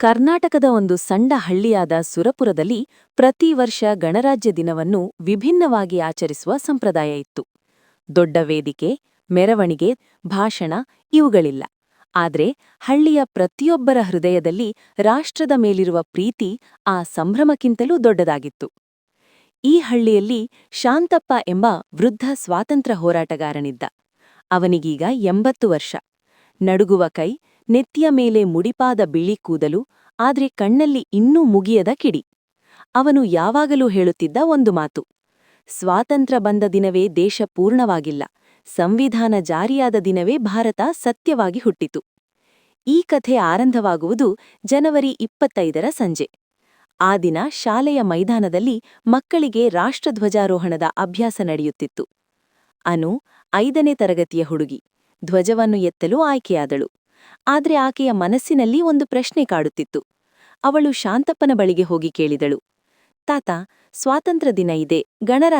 ಕರ್ನಾಟಕದ ಒಂದು ಸಣ್ಣ ಹಳ್ಳಿಯಾದ ಸುರಪುರದಲ್ಲಿ ಪ್ರತಿ ವರ್ಷ ಗಣರಾಜ್ಯ ದಿನವನ್ನು ವಿಭಿನ್ನವಾಗಿ ಆಚರಿಸುವ ಸಂಪ್ರದಾಯ ಇತ್ತು. ದೊಡ್ಡ ವೇದಿಕೆ, ಮೆರವಣಿಗೆ, ಭಾಷಣ ಇವುಗಳಿಲ್ಲ. ಆದರೆ ಹಳ್ಳಿಯ ಪ್ರತಿಯೊಬ್ಬರ ಹೃದಯದಲ್ಲಿ ರಾಷ್ಟ್ರದ ಮೇಲಿರುವ ಪ್ರೀತಿ ಆ ಸಂಭ್ರಮಕ್ಕಿಂತಲೂ ದೊಡ್ಡದಾಗಿತ್ತು. ಈ ಹಳ್ಳಿಯಲ್ಲಿ ಶಾಂತಪ್ಪ ಎಂಬ ವೃದ್ಧ ಸ್ವಾತಂತ್ರ್ಯ ಹೋರಾಟಗಾರನಿದ್ದ. ಅವನಿಗೀಗ ಎಂಬತ್ತು ವರ್ಷ. ನಡುಗುವ ಕೈ ನೆತ್ತಿಯ ಮೇಲೆ ಮುಡಿಪಾದ ಬಿಳಿ ಕೂದಲು, ಆದ್ರೆ ಕಣ್ಣಲ್ಲಿ ಇನ್ನೂ ಮುಗಿಯದ ಕಿಡಿ. ಅವನು ಯಾವಾಗಲೂ ಹೇಳುತ್ತಿದ್ದ ಒಂದು ಮಾತು. ಸ್ವಾತಂತ್ರ್ಯ ಬಂದ ದಿನವೇ ದೇಶ ಪೂರ್ಣವಾಗಿಲ್ಲ. ಸಂವಿಧಾನ ಜಾರಿಯಾದ ದಿನವೇ ಭಾರತ ಸತ್ಯವಾಗಿ ಹುಟ್ಟಿತು. ಈ ಕಥೆ ಆರಂಭವಾಗುವುದು ಜನವರಿ ಇಪ್ಪತ್ತೈದರ ಸಂಜೆ. ಆ ದಿನ ಶಾಲೆಯ ಮೈದಾನದಲ್ಲಿ ಮಕ್ಕಳಿಗೆ ರಾಷ್ಟ್ರಧ್ವಜಾರೋಹಣದ ಅಭ್ಯಾಸ ನಡೆಯುತ್ತಿತ್ತು. ಅನು ಐದನೇ ತರಗತಿಯ ಹುಡುಗಿ. ಧ್ವಜವನ್ನು ಎತ್ತಲು ಆಯ್ಕೆಯಾದಳು. ಆದ್ರೆ ಆಕೆಯ ಮನಸ್ಸಿನಲ್ಲಿ ಒಂದು ಪ್ರಶ್ನೆ ಕಾಡುತ್ತಿತ್ತು. ಅವಳು ಶಾಂತಪ್ಪನ ಬಳಿಗೆ ಹೋಗಿ ಕೇಳಿದಳು. ತಾತ, ಸ್ವಾತಂತ್ರ್ಯ ದಿನ ಇದೆ ಗಣರ